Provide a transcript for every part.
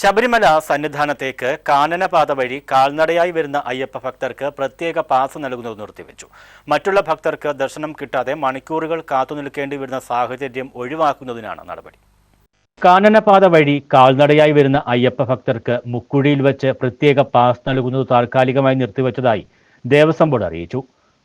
ശബരിമല സന്നിധാനത്തേക്ക് കാനനപാത വഴി കാൽനടയായി വരുന്ന അയ്യപ്പ ഭക്തർക്ക് പ്രത്യേക പാസ് നൽകുന്നത് നിർത്തിവെച്ചു. മറ്റുള്ള ഭക്തർക്ക് ദർശനം കിട്ടാതെ മണിക്കൂറുകൾ കാത്തുനിൽക്കേണ്ടി വരുന്ന സാഹചര്യം ഒഴിവാക്കുന്നതിനാണ് നടപടി. കാനനപാത വഴി കാൽനടയായി വരുന്ന അയ്യപ്പ ഭക്തർക്ക് മുക്കുഴിയിൽ വെച്ച് പ്രത്യേക പാസ് നൽകുന്നത് താൽക്കാലികമായി നിർത്തിവെച്ചതായി ദേവസ്വം ബോർഡ് അറിയിച്ചു.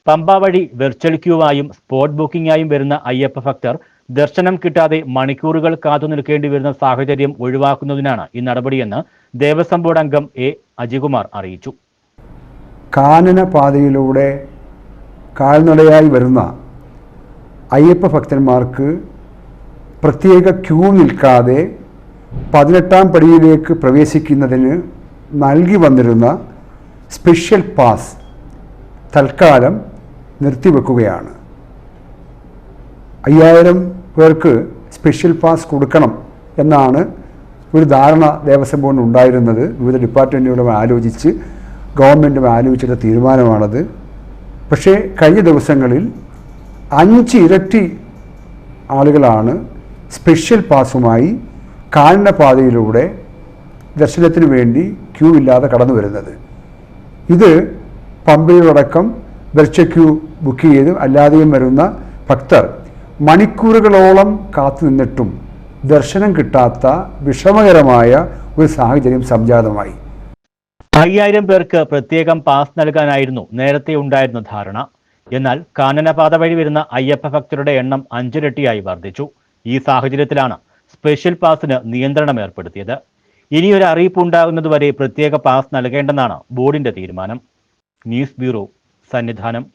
പമ്പ വഴി വെർച്വൽ ക്യൂവായും സ്പോട്ട് ബുക്കിംഗായും വരുന്ന അയ്യപ്പ ഭക്തർ ദർശനം കിട്ടാതെ മണിക്കൂറുകൾ കാത്തു നിൽക്കേണ്ടി വരുന്ന സാഹചര്യം ഒഴിവാക്കുന്നതിനാണ് ഈ നടപടിയെന്ന് ദേവസ്വം ബോർഡ് അംഗം എ അജികുമാർ അറിയിച്ചു. കാനന പാതയിലൂടെ കാൽനടയായി വരുന്ന അയ്യപ്പ ഭക്തന്മാർക്ക് പ്രത്യേക ക്യൂ നിൽക്കാതെ പതിനെട്ടാം പടിയിലേക്ക് പ്രവേശിക്കുന്നതിന് നൽകി വന്നിരുന്ന സ്പെഷ്യൽ പാസ് തൽക്കാലം നിർത്തിവെക്കുകയാണ്. അയ്യായിരം പേർക്ക് സ്പെഷ്യൽ പാസ് കൊടുക്കണം എന്നാണ് ഒരു ധാരണ ദേവസ്വം ബോർഡിന് ഉണ്ടായിരുന്നത്. വിവിധ ഡിപ്പാർട്ട്മെന്റുകളും ആലോചിച്ച് ഗവൺമെന്റും ആലോചിച്ചിട്ട തീരുമാനമാണത്. പക്ഷേ കഴിഞ്ഞ ദിവസങ്ങളിൽ അഞ്ച് ഇരട്ടി ആളുകളാണ് സ്പെഷ്യൽ പാസുമായി കാനനപാതയിലൂടെ ദർശനത്തിന് വേണ്ടി ക്യൂ ഇല്ലാതെ കടന്നു വരുന്നത്. ഇത് പമ്പയിലടക്കം വെർച്ച ക്യൂ ബുക്ക് ചെയ്ത് അല്ലാതെയും വരുന്ന ഭക്തർ മണിക്കൂറുകളോളം കാത്തു നിന്നിട്ടും ദർശനം കിട്ടാത്ത വിഷമകരമായ ഒരു സാഹചര്യം സംജാതമായി. അയ്യായിരം പേർക്ക് പ്രത്യേകം പാസ് നൽകാനായിരുന്നു നേരത്തെ ഉണ്ടായിരുന്ന ധാരണ. എന്നാൽ കാനനപാത വഴി വരുന്ന അയ്യപ്പ ഭക്തരുടെ എണ്ണം അഞ്ചിരട്ടിയായി വർദ്ധിച്ചു. ഈ സാഹചര്യത്തിലാണ് സ്പെഷ്യൽ പാസിന് നിയന്ത്രണം ഏർപ്പെടുത്തിയത്. ഇനിയൊരു അറിയിപ്പ് ഉണ്ടാകുന്നതുവരെ പ്രത്യേക പാസ് നൽകേണ്ടെന്നാണ് ബോർഡിന്റെ തീരുമാനം. News bureau Sannidhanam.